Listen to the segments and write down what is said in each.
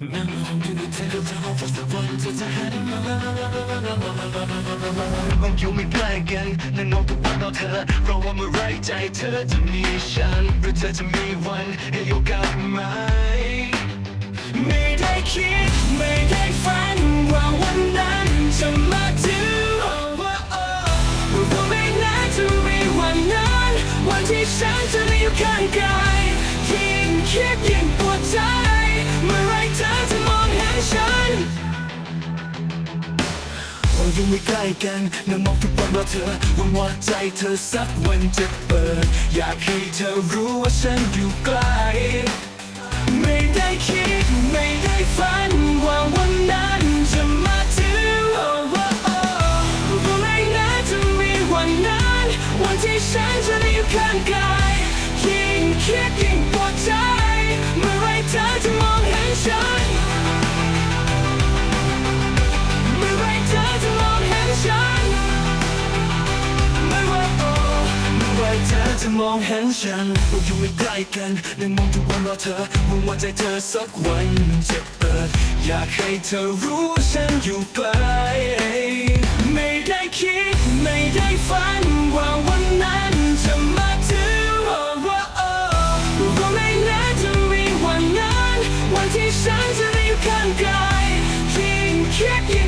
นั่งมองดูเธอกับเธอฝันสักวันเธอจะหันมามันอยู่ไม่ใกล้กันนั่งมองทุกวันรอเธอเพรอว่าเมื่อไรใจเธอจะมีฉันหรือเธอจะมีวันให้โอกาสไหม ไม่ได้คิด ไม่ได้ฝันว่าวันนั้นจะมาถึงโอ้โอ้โอ้ว่าไม่น่าจะมีวันนั้น วันที่ฉันจะได้อยู่ข้างกายยิ่งคิดยิ่งปวดใจ อยู่ไม่ใกล้กันนั่งมองทุกวันรอเธอหวังว่าใจเธอสักวันจะเปิด อยากให้เธอรู้ว่าฉันอยู่ใกล้ไม่ได้คิดไม่ได้ฝันว่าวันนั้นจะมาถึงโอ้โอ้โอ้ว่าไม่น่าจะมีวันนั้น วันที่ฉันจะได้อยู่ข้างกายยิ่งคิดยิ่งปวดใจ เธอจะมองเห็นฉันเราอยู่ไม่ใกล้กันนั่งมองทุกวันรอเธอหวังว่าใจเธอสักวันมันจะเปิด อยากให้เธอรู้ฉันอยู่ใกล้ไม่ได้คิดไม่ได้ฝันว่าวันนั้นจะมาถึงโอ้โอ้โอ้ว่าไม่น่าจะมีวันนั้น วันที่ฉันจะได้อยู่ข้างกายยิ่งคิดยิ่ง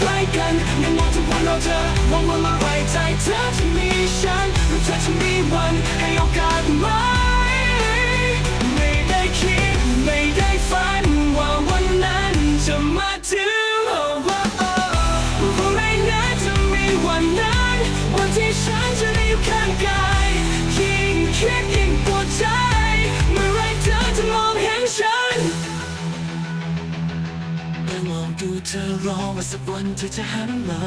ใกล้กันยังมองทุกวันเราเธอมองว่าเมื่อไรใจเธอจะมีฉันหรือเธอจะมีวันให้โอกาสไหมไม่ได้คิดไม่ได้ฝันว่าวันนั้นจะมาถึงโอ้โอ้โอ้ว่าไม่น่าจะมีวันนั้นวันที่ฉันจะได้อยู่ข้างกา เธอรอว่าสักวันเธอจะหันมา